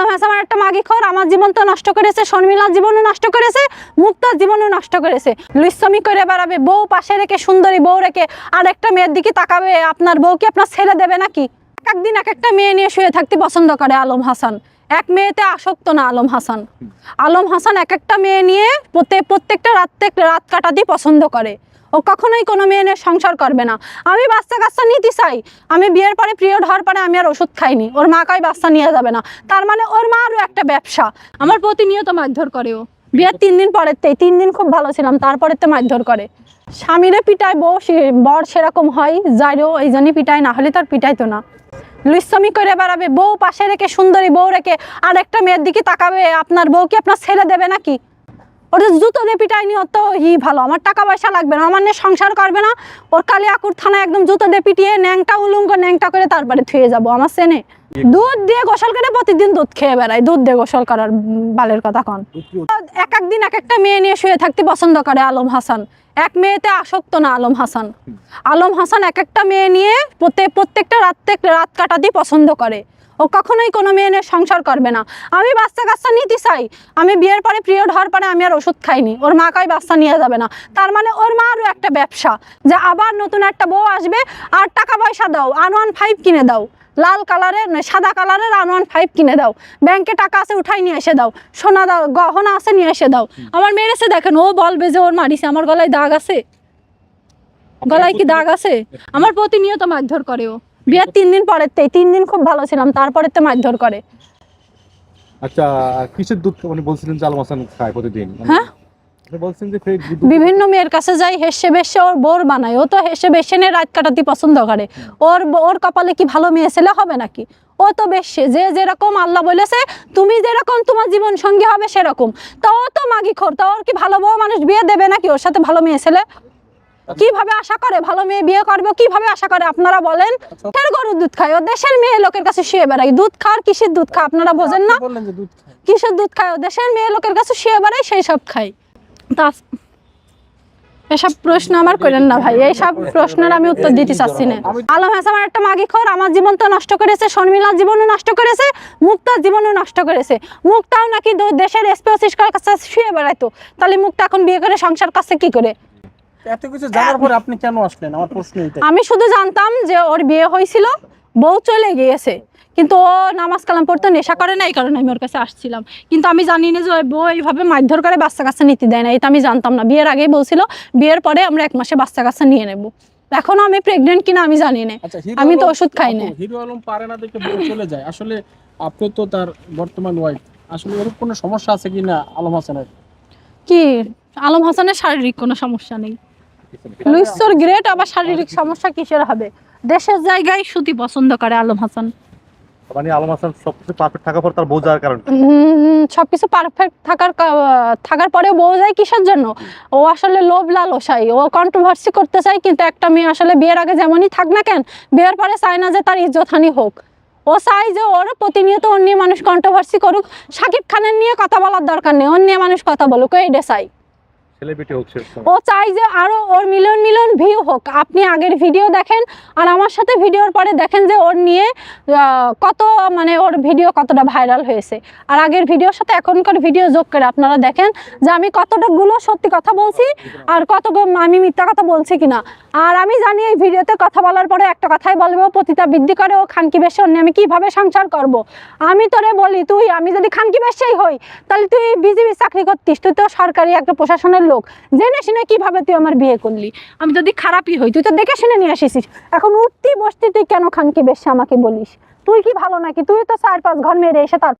আলম হাসান একটা মাগি খোর, আমার জীবন তো নষ্ট করেছে, শর্মিলার জীবনও নষ্ট করেছে, মুক্তার জীবনও নষ্ট করেছে। লুইসমি করে বেড়াবে, বউ পাশে রেখে সুন্দরী বউ রেখে আর একটা মেয়ের দিকে তাকাবে, আপনার বউ কি আপনার ছেড়ে দেবে নাকি? এক একদিন এক একটা মেয়ে নিয়ে শুয়ে থাকতে পছন্দ করে আলম হাসান। এক মেয়েতে আসক্ত না আলম হাসান। আলম হাসান এক একটা মেয়ে নিয়ে প্রত্যেক, প্রত্যেকটা রাত রাত কাটাতেই পছন্দ করে। ও কখনোই কোনো মেয়ে নিয়ে সংসার করবে না। আমি বাচ্চা কাচ্চা নিতে চাই। আমি বিয়ের পরে পিরিয়ড হওয়ার পরে আমি আর ওষুধ খাইনি। ওর মা কাই বাচ্চা নিয়ে যাবে না। তার মানে ওর মা আরও একটা ব্যবসা। আমার প্রতিনিয়ত মারধর করে ও। বিয়ের তিন দিন পরের তেই তিন দিন খুব ভালো ছিলাম তারপরে তো মারধর করে। স্বামীরে পিটায় বউ বর সেরকম হয় যাইরও এই জন্যই পিটায়, না হলে তার পিটাইতো না। লুইসমি করে বেড়াবে, বউ পাশে রেখে, সুন্দরী বউ রেখে আর একটা মেয়ের দিকে তাকাবে, আপনার বউ কি আপনার ছেড়ে দেবে নাকি? ওটা জুতো দিয়ে পিটাইনি তো ই ভালো। আমার টাকা পয়সা লাগবে না, আমার নিয়ে সংসার করবে না। ওর কালিয়াকুর থানায় একদম জুতো দিয়ে পিটিয়ে ন্যাংটা উলুঙ্গ ন্যাংটা করে তারপরে থুয়ে যাব। আমার সেনে দুধ দিয়ে গোসল করে প্রতিদিন দুধ খেয়ে বেড়াই। দুধ দিয়ে গোসল করার বালের কথা কন। এক এক দিন এক একটা মেয়ে নিয়ে শুয়ে থাকতে পছন্দ করে আলম হাসান। এক মেয়েতে আসক্ত না আলম হাসান। আলম হাসান এক একটা মেয়ে নিয়ে প্রত্যেক, প্রত্যেকটা রাত রাত কাটাতেই পছন্দ করে। ও কখনোই কোনো মেয়ে নিয়ে সংসার করবে না। আমি বাচ্চা কাচ্চা নিতে চাই। আমি বিয়ের পরে পিরিয়ড হওয়ার পরে আমি আর ওষুধ খাইনি। ওর মা কয় বাচ্চা নিয়ে যাবে না। তার মানে ওর মা আরও একটা ব্যবসা। যে আবার নতুন একটা বউ আসবে, আর টাকা পয়সা দাও আন ওয়ান ফাইভ কিনে দাও। লাল কালারের সাদা কালারের আন ওয়ান ফাইভ কিনে দাও। ব্যাংকে টাকা আছে উঠাই নিয়ে এসে দাও। সোনা দাও গহনা আছে নিয়ে এসে দাও। আমার মেরেছে দেখেন ও বলবে যে ওর মারিছে। আমার গলায় দাগ আছে। গলায় কি দাগ আছে? আমার প্রতিনিয়ত মারধর করে ও। বিয়ের তিন দিন পরের তিন দিন খুব ভালো ছিলাম তারপরে তো মারধর করে। আচ্ছা কিসের দুধ মানে বলছিলেন যে আলম হাসান খায় প্রতিদিন? হ্যাঁ? বিভিন্ন মেয়ের কাছে যাই হেসে বেসে ওর বোর বানায়। ও তো হেসে বেসে নিয়ে রাত কাটাতে পছন্দ করে। ওর ওর কপালে কি ভালো মেয়ে ছেলে হবে নাকি? ও তো বেশে যে যেরকম আল্লাহ বলেছে তুমি যেরকম তোমার জীবন সঙ্গী হবে সেরকম। তা ও তো মাগি খোর। তা ওর কি ভালো বউ মানুষ বিয়ে দেবে নাকি ওর সাথে ভালো মেয়ে ছেলে? কীভাবে আশা করে ভালো মেয়ে বিয়ে করবে? কীভাবে আশা করে? আপনারা বলেন। ফের গরুর দুধ খায়? ও দেশের মেয়ে লোকের কাছে শুয়ে বেড়ায়। দুধ খাওয়ার কিসের দুধ খা আপনারা বোঝেন না? খায়। কিসের দুধ খায়? ও দেশের মেয়ে লোকের কাছে শুয়ে বেড়ায় সেই সব খাই এসব প্রশ্ন আমার করেন না ভাই এইসব প্রশ্নের আমি উত্তর দিতে চাচ্ছি না। আলম হাসান একটা মাগি খোর আমার জীবন তো নষ্ট করেছে শর্মিলার জীবনও নষ্ট করেছে মুক্তার জীবনও নষ্ট করেছে। মুক্তাও নাকি দেশের এসপি কাছে শুয়ে বেড়াইতো। তাহলে মুক্তা এখন বিয়ে করে সংসার কাছে কি করে? এত কিছু জানার পরে আপনি কেন আসলেন? আমার প্রশ্ন আমি শুধু জানতাম যে ওর বিয়ে হয়েছিল বউ চলে গিয়েছে। কিন্তু ও নামাজ কালাম পড়তে নেশা করে না এই কারণে আমি ওর কাছে আসছিলাম। কিন্তু আমি জানি না যে বউ এইভাবে মারধর করে বাচ্চা কাচ্চা নিতে দেয় না এটা আমি জানতাম না। বিয়ের আগেই বলছিল বিয়ের পরে আমরা এক মাসে বাচ্চা কাচ্চা নিয়ে নেব। এখনও আমি প্রেগনেন্ট কিনা আমি জানি না। আচ্ছা আমি তো ওষুধ খাই না। হিরো আলম পারে না দেখে বউ চলে যায়। আসলে আপনি তো তার বর্তমান ওয়াইফ আসলে এরকম কোনো সমস্যা আছে কিনা আলম হাসানের? কি? আলম হাসানের শারীরিক কোনো সমস্যা নেই। লুইসর গ্রেট আবার শারীরিক সমস্যা কিসের হবে? দেশের জায়গায় সুতি পছন্দ করে আলম হাসান। মানে আলম হাসান সবকিছু পারফেক্ট থাকার পর তার বউ যাওয়ার কারণ সবকিছু পারফেক্ট থাকার থাকার পরেও বউ যায় কিসের জন্য? ও আসলে লোভ লালসাই ও কন্ট্রোভার্সি করতে চায়, কিন্তু একটা মেয়ে আসলে বিয়ের আগে যেমনই থাক না কেন, বিয়ের পরে চায় না যে তার ইজ্জতহানি হোক। ও চাই যে ওর প্রতিনিয়ত অন্য মানুষ কন্ট্রোভার্সি করুক। সাকিব খানের নিয়ে কথা বলার দরকার নেই অন্য মানুষ কথা বলুক এইটা চাই। সেলিব্রিটি হোক ও চাই যে আরও ওর মিলিয়ন মিলিয়ন ভিউ হোক। আপনি আগের ভিডিও দেখেন আর আমার সাথে ভিডিওর পরে দেখেন যে ওর নিয়ে কত মানে ওর ভিডিও কতটা ভাইরাল হয়েছে। আর আগের ভিডিওর সাথে এখনকার ভিডিও যোগ করে আপনারা দেখেন যে আমি কতটা গুলো সত্যি কথা বলছি আর কত আমি মিথ্যা কথা বলছি কিনা। আর আমি জানি এই ভিডিওতে কথা বলার পরে একটা কথাই বলব পতিতা বৃদ্ধি করে ও খানকি বেশে অন্য, আমি কীভাবে সংসার করব। আমি তোরে বলি তুই, আমি যদি খানকি বেশেই হই, তাহলে তুই বিজিবি চাকরি করতিস, তুই তো সরকারি একটা প্রশাসনের লোক, জেনে শুনে কীভাবে তুই আমার বিয়ে করলি? আমি যদি খারাপই হই, তুই তো দেখে শুনে নিয়ে আসিস এখন উঠতি, বসতি, তুই কেন খানকে বেশি আমাকে বলিস? তুই কি ভালো নাকি? তুই তো চার পাঁচ ঘর মেরে এসে তার